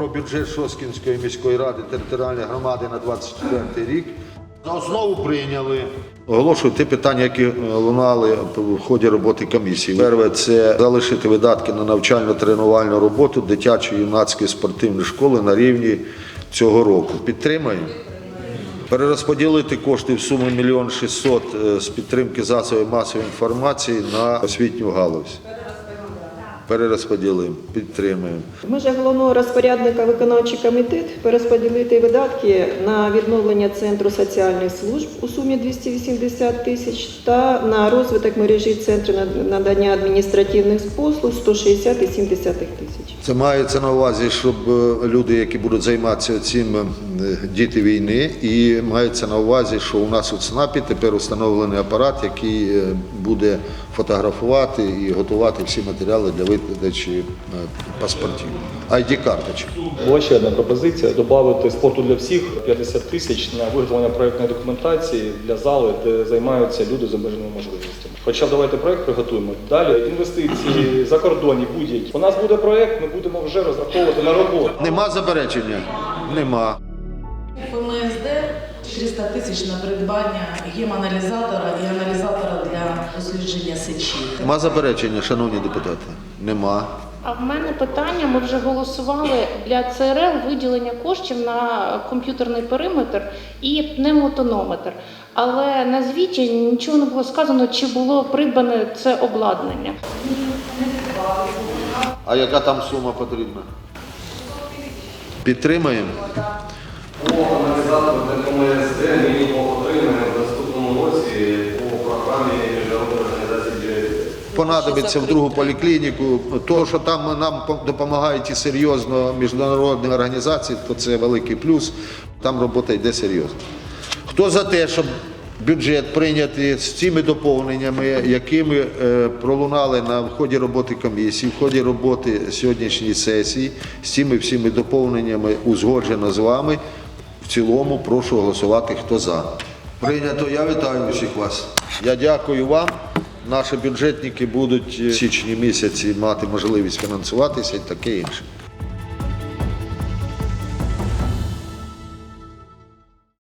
про бюджет Шоскінської міської ради територіальної громади на 24 рік. За основу прийняли. Оголошую ті питання, які е, лунали в ході роботи комісії. Перше це залишити видатки на навчально-тренувальну роботу дитячої юнацької спортивної школи на рівні цього року. Підтримаємо. Перерозподілити кошти в сумі 1 мільйон 600 е, з підтримки засобів масової інформації на освітню галузь. Перерозподілимо, підтримуємо. В межах головного розпорядника виконавчий комітет перерозподілити видатки на відновлення центру соціальних служб у сумі 280 тисяч та на розвиток мережі центру надання адміністративних послуг 160,7 тисяч. Це мається на увазі, щоб е, люди, які будуть займатися цим е, діти війни, і мається на увазі, що у нас у ЦНАПі тепер встановлений апарат, який е, буде фотографувати і готувати всі матеріали для видачі е, паспортів. ID-карточок. Була ще одна пропозиція додати спорту для всіх 50 тисяч на виготовлення проєктної документації для зали, де займаються люди з обмеженими можливостями. Хоча давайте проєкт приготуємо. Далі інвестиції закордонні будь-які. У нас буде проєкт, ми будемо вже розраховувати на роботу. Нема заперечення? Нема. ФМСД 300 тисяч на придбання гемоаналізатора і аналізатора для дослідження сечі. Нема заперечення, шановні депутати? Нема. А в мене питання. Ми вже голосували для ЦРЛ виділення коштів на комп'ютерний периметр і пневмотонометр. Але на звіті нічого не було сказано, чи було придбане це обладнання. А яка там сума потрібна? Підтримаємо? По аналізатору для КМСД ми його отримаємо в наступному році по програмі організації понадобиться в другу поліклініку. То, що там нам допомагають і серйозно міжнародні організації, то це великий плюс. Там робота йде серйозно. Хто за те, щоб бюджет прийняти з цими доповненнями, якими е, пролунали на в ході роботи комісії, в ході роботи сьогоднішньої сесії, з цими всіми доповненнями узгоджено з вами. В цілому прошу голосувати, хто за. Прийнято. Я вітаю всіх вас. Я дякую вам. Наші бюджетники будуть в січні місяці мати можливість фінансуватися і таке інше.